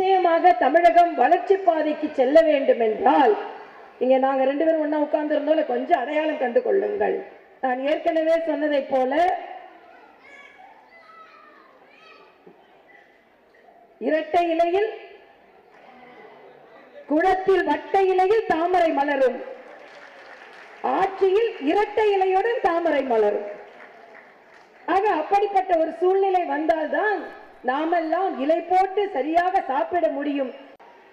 நிச்சயமாக தமிழகம் வளர்ச்சி பாதைக்கு செல்ல வேண்டும் என்றால் இங்க நாங்க ரெண்டு பேரும் ஒண்ணா உட்கார்ந்து கொஞ்சம் அடையாளம் கண்டு கொள்ளுங்கள். நான் ஏற்கனவே சொன்னதை போல இரட்டை இலையில் குளத்தில் வட்ட இலையில் தாமரை மலரும். ஆட்சியில் இரட்டை இலையுடன் தாமரை மலரும். ஆக அப்படிப்பட்ட ஒரு சூழ்நிலை வந்தால்தான் நாமெல்லாம் இலை போட்டு சரியாக சாப்பிட முடியும்.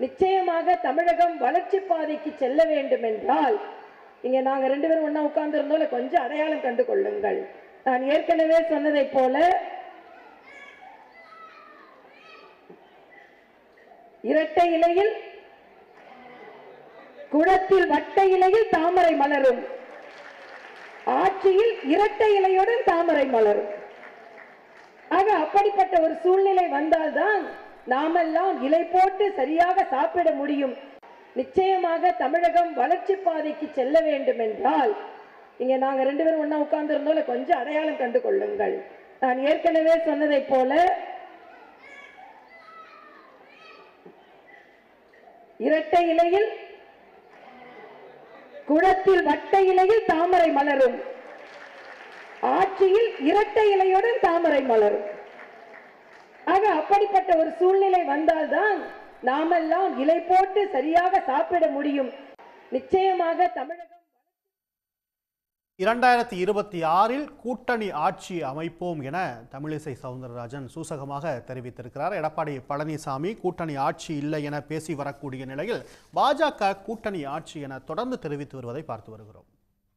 நிச்சயமாக தமிழகம் வளர்ச்சி பாதைக்கு செல்ல வேண்டும் என்றால் இங்க நாங்க ரெண்டு பேரும் ஒண்ணா உட்கார்ந்துருந்தோம்ல கொஞ்சம் அடையாளம் கண்டு கொள்ளுங்கள். நான் ஏற்கனவே சொன்னதை போல இரட்டை இலையில் குளத்தில் வட்ட இலையில் தாமரை மலரும். ஆட்சியில் இரட்டை இலையுடன் தாமரை மலரும். ஆக அப்படிப்பட்ட ஒரு சூழ்நிலை வந்தால்தான் நாமெல்லாம் இலை போட்டு சரியாக சாப்பிட முடியும். நிச்சயமாக தமிழகம் வளர்ச்சி பாதைக்கு செல்ல வேண்டும் என்றால் இங்க நாங்க ரெண்டு பேரும் ஒண்ணா உட்கார்ந்துருந்தோம்ல கொஞ்சம் அடையாளம் கண்டு கொள்ளுங்கள். நான் ஏற்கனவே சொன்னதைப் போல இரட்டை இலையில் குளத்தில் வட்ட இலையில் தாமரை மலரும். ஆட்சியில் இரட்டை இலையுடன் தாமரை மலரும். ஆக அப்படிப்பட்ட ஒரு சூழ்நிலை வந்தால்தான் நாமெல்லாம் இலை போட்டு சரியாக சாப்பிட முடியும். நிச்சயமாக தமிழகம் இரண்டாயிரத்தி இருபத்தி ஆறில் கூட்டணி ஆட்சி அமைப்போம் என தமிழிசை சவுந்தரராஜன் சூசகமாக தெரிவித்திருக்கிறார். எடப்பாடி பழனிசாமி கூட்டணி ஆட்சி இல்லை என பேசி வரக்கூடிய நிலையில் பாஜக கூட்டணி ஆட்சி என தொடர்ந்து தெரிவித்து வருவதை பார்த்து வருகிறோம்.